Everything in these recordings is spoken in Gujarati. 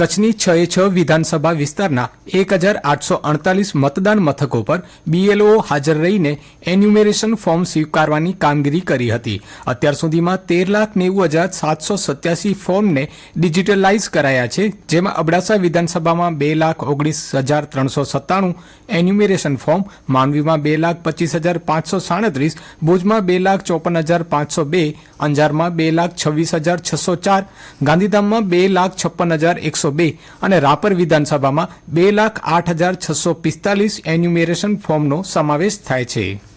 કચ્છની છ એ છ વિધાનસભા વિસ્તારના એક હજાર આઠસો અડતાલીસ મતદાન મથકો પર બીએલઓ હાજર રહીને એન્યુમેરેશન ફોર્મ સ્વીકારવાની કામગીરી કરી હતી. અત્યાર સુધીમાં તેર લાખ નેવું હજાર સાતસો સત્યાસી ફોર્મને ડિજિટલાઇઝ કરાયા છે, જેમાં અબડાસા વિધાનસભામાં બે લાખ ઓગણીસ હજાર ત્રણસો સત્તાણું એન્યુમેરેશન ફોર્મ માંડવીમાં બે લાખ પચીસ હજાર પાંચસો સાડત્રીસ, ભુજમાં બે લાખ ચોપન હજાર પાંચસો બે, અંજારમાં બે લાખ છવ્વીસ હજાર છસો ચાર, ગાંધીધામમાં બે લાખ છપ્પન હજાર એકસો બે અને રાપર વિધાનસભામાં બે લાખ આઠ હજાર છસો પિસ્તાલીસ એન્યુમેરેશન ફોર્મનો સમાવેશ થાય છે.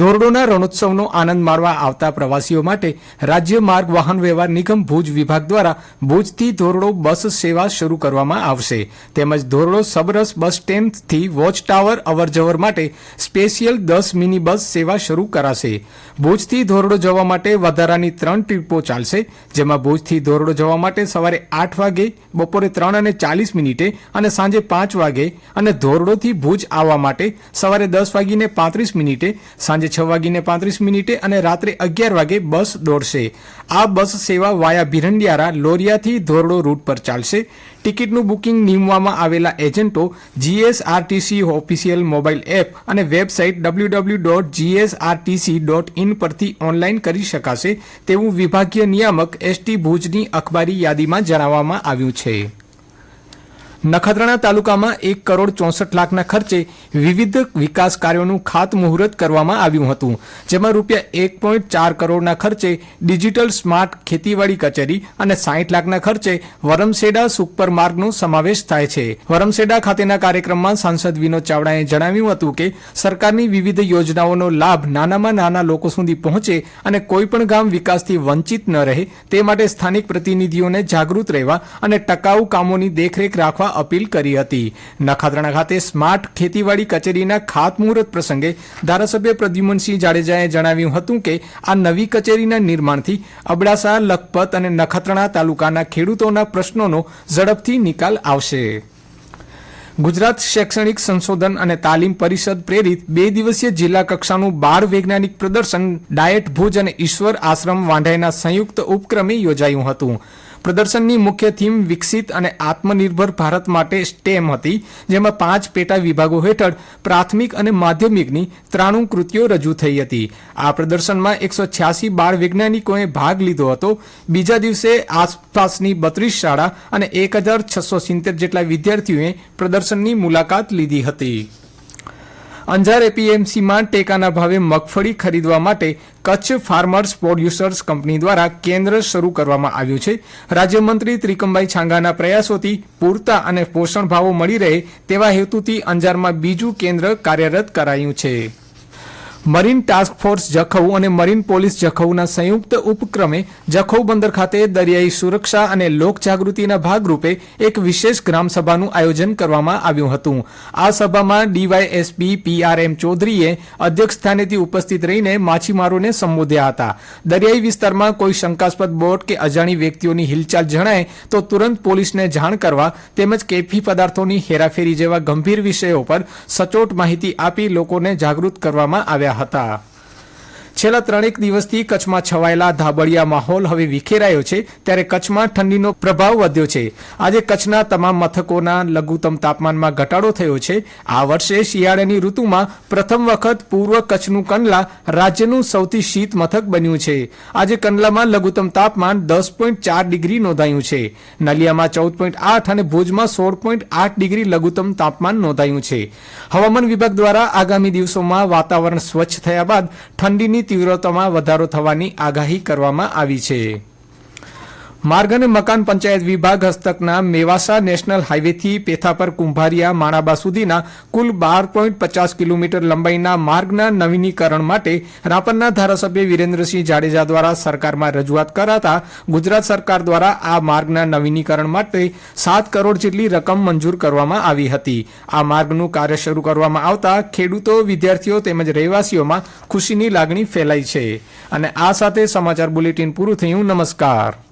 ધોરડોના રણોત્સવનો આનંદ માણવા આવતા પ્રવાસીઓ માટે રાજ્ય માર્ગ વાહન વ્યવહાર નિગમ ભુજ વિભાગ દ્વારા ભુજથી ધોરડો બસ સેવા શરૂ કરવામાં આવશે. તેમજ ધોરડો સબરસ બસ સ્ટેન્ડથી વોચ ટાવર અવરજવર માટે સ્પેશિયલ દસ મિની બસ સેવા શરૂ કરાશે. ભુજથી ધોરડો જવા માટે વધારાની ત્રણ ટ્રીપો ચાલશે, જેમાં ભુજથી ધોરડો જવા માટે સવારે આઠ વાગે, બપોરે ત્રણ અને ચાલીસ મિનિટે અને સાંજે પાંચ વાગે અને ધોરડોથી ભુજ આવવા માટે સવારે દસ વાગીને પાંત્રીસ મિનિટે, સાંજે છ વાગીને પાંત્રીસ મિનિટે અને રાત્રે અગિયાર વાગે બસ દોડશે. આ બસ સેવા વાયા ભીરંડિયારા લોરિયાથી ધોરડો રૂટ પર ચાલશે. ટિકિટનું બુકિંગ નિમવામાં આવેલા એજન્ટો જીએસઆરટીસી ઓફિશિયલ મોબાઈલ એપ અને website W W dot GSRTC dot in પરથી ઓનલાઈન કરી શકાશે તેવું વિભાગીય નિયામક એસટી ભુજની અખબારી યાદીમાં જણાવવામાં આવ્યું છે. નખત્રાણા તાલુકામાં એક કરોડ ચોસઠ લાખના ખર્ચે વિવિધ વિકાસ કાર્યોનું ખાતમુહૂર્ત કરવામાં આવ્યું હતું, જેમાં રૂપિયા એક પોઈન્ટ ચાર કરોડના ખર્ચે ડિજિટલ સ્માર્ટ ખેતીવાડી કચેરી અને સાહીઠ લાખના ખર્ચે વરમસેડા સુપર માર્ગનો સમાવેશ થાય છે. વરમસેડા ખાતેના કાર્યક્રમમાં સાંસદ વિનોદ ચાવડાએ જણાવ્યું હતું કે, સરકારની વિવિધ યોજનાઓનો લાભ નાનામાં નાના લોકો સુધી પહોંચે અને કોઈપણ ગામ વિકાસથી વંચિત ન રહે, તે માટે સ્થાનિક પ્રતિનિધિઓને જાગૃત રહેવા અને ટકાઉ કામોની દેખરેખ રાખવા અપીલ કરી હતી. નખાત્રાણા ખાતે સ્માર્ટ ખેતીવાડી કચેરીના ખાતમુહૂર્ત પ્રસંગે ધારાસભ્ય પ્રદ્યુમનસિંહ જાડેજાએ જણાવ્યું હતું કે, આ નવી કચેરીના નિર્માણથી અબડાસા, લખપત અને નખત્રાણા તાલુકાના ખેડૂતોના પ્રશ્નોનો ઝડપથી નિકાલ આવશે. ગુજરાત શૈક્ષણિક સંશોધન અને તાલીમ પરિષદ પ્રેરિત બે દિવસીય જિલ્લા કક્ષાનું બાળ વૈજ્ઞાનિક પ્રદર્શન, ડાયટ ભુજ અને ઈશ્વર આશ્રમ વાંઢાઈના સંયુક્ત ઉપક્રમે યોજાયું હતું. પ્રદર્શનની મુખ્ય થીમ વિકસિત અને આત્મનિર્ભર ભારત માટે સ્ટેમ હતી, જેમાં પાંચ પેટા વિભાગો હેઠળ પ્રાથમિક અને માધ્યમિકની ત્રાણું કૃતિઓ રજૂ થઈ હતી. આ પ્રદર્શનમાં એકસો છ્યાસી બાળ વૈજ્ઞાનિકોએ ભાગ લીધો હતો. બીજા દિવસે આસપાસની બત્રીસ શાળા અને એક હજાર છસો સિત્તેર જેટલા વિદ્યાર્થીઓએ પ્રદર્શનની મુલાકાત લીધી હતી. અંજાર એપીએમસીમાં ટેકાના ભાવે મગફળી ખરીદવા માટે કચ્છ ફાર્મર્સ પ્રોડ્યુસર્સ કંપની દ્વારા કેન્દ્ર શરૂ કરવામાં આવ્યું છે. રાજ્યમંત્રી ત્રિકમભાઈ છાંગાના પ્રયાસોથી પૂરતા અને પોષણ ભાવો મળી રહે તેવા હેતુથી અંજારમાં બીજું કેન્દ્ર કાર્યરત કરાયું છે. મરીન ટાસ્ક ફોર્સ જખૌ અને મરીન પોલીસ જખૌના સંયુક્ત ઉપક્રમે જખૌ બંદર ખાતે દરિયાઈ સુરક્ષા અને લોકજાગૃતિના ભાગરૂપે એક વિશેષ ગ્રામસભાનું આયોજન કરવામાં આવ્યું હતું. આ સભામાં ડીવાયએસપી પીઆરએમ ચૌધરીએ અધ્યક્ષ સ્થાનેથી ઉપસ્થિત રહીને માછીમારોને સંબોધ્યા હતા. દરિયાઈ વિસ્તારમાં કોઈ શંકાસ્પદ બોટ કે અજાણી વ્યક્તિઓની હિલચાલ જણાય તો તુરંત પોલીસને જાણ કરવા તેમજ કેફી પદાર્થોની હેરાફેરી જેવા ગંભીર વિષયો પર સચોટ માહિતી આપી લોકોને જાગૃત કરવામાં આવ્યા હતા. છેલ્લા ત્રણેક દિવસથી કચ્છમાં છવાયેલા ધાબળિયા માહોલ હવે વિખેરાયો છે, ત્યારે કચ્છમાં ઠંડીનો પ્રભાવ વધ્યો છે. આજે કચ્છના તમામ મથકોના લઘુત્તમ તાપમાનમાં ઘટાડો થયો છે. આ વર્ષે શિયાળાની ઋતુમાં પ્રથમ વખત પૂર્વ કચ્છનું કંડલા રાજ્યનું સૌથી શીત મથક બન્યું છે. આજે કંડલામાં લઘુત્તમ તાપમાન દસ પોઈન્ટ ચાર ડિગ્રી નોંધાયું છે. નલિયામાં ચૌદ પોઈન્ટ આઠ અને ભુજમાં સોળ પોઈન્ટ આઠ ડિગ્રી લઘુત્તમ તાપમાન નોંધાયું છે. હવામાન વિભાગ દ્વારા આગામી દિવસોમાં વાતાવરણ સ્વચ્છ થયા બાદ ઠંડીની તીવ્રતામાં વધારો થવાની આગાહી કરવામાં આવી છે. માર્ગ અને મકાન પંચાયત વિભાગ હસ્તકના મેવાસા નેશનલ હાઇવેથી પેથાપર કુંભારિયા માણાબા સુધીના કુલ બાર પોઈન્ટ પચાસ કિલોમીટર લંબાઈના માર્ગના નવીનીકરણ માટે રાપરના ધારાસભ્ય વિરેન્દ્રસિંહ જાડેજા દ્વારા સરકારમાં રજૂઆત કરાતા ગુજરાત સરકાર દ્વારા આ માર્ગના નવીનીકરણ માટે સાત કરોડ જેટલી રકમ મંજૂર કરવામાં આવી હતી. આ માર્ગનું કાર્ય શરૂ કરવામાં આવતા ખેડૂતો, વિદ્યાર્થીઓ તેમજ રહેવાસીઓમાં ખુશીની લાગણી ફેલાઈ છે. અને આ સાથે સમાચાર બુલેટિન પૂરું થયું. નમસ્કાર.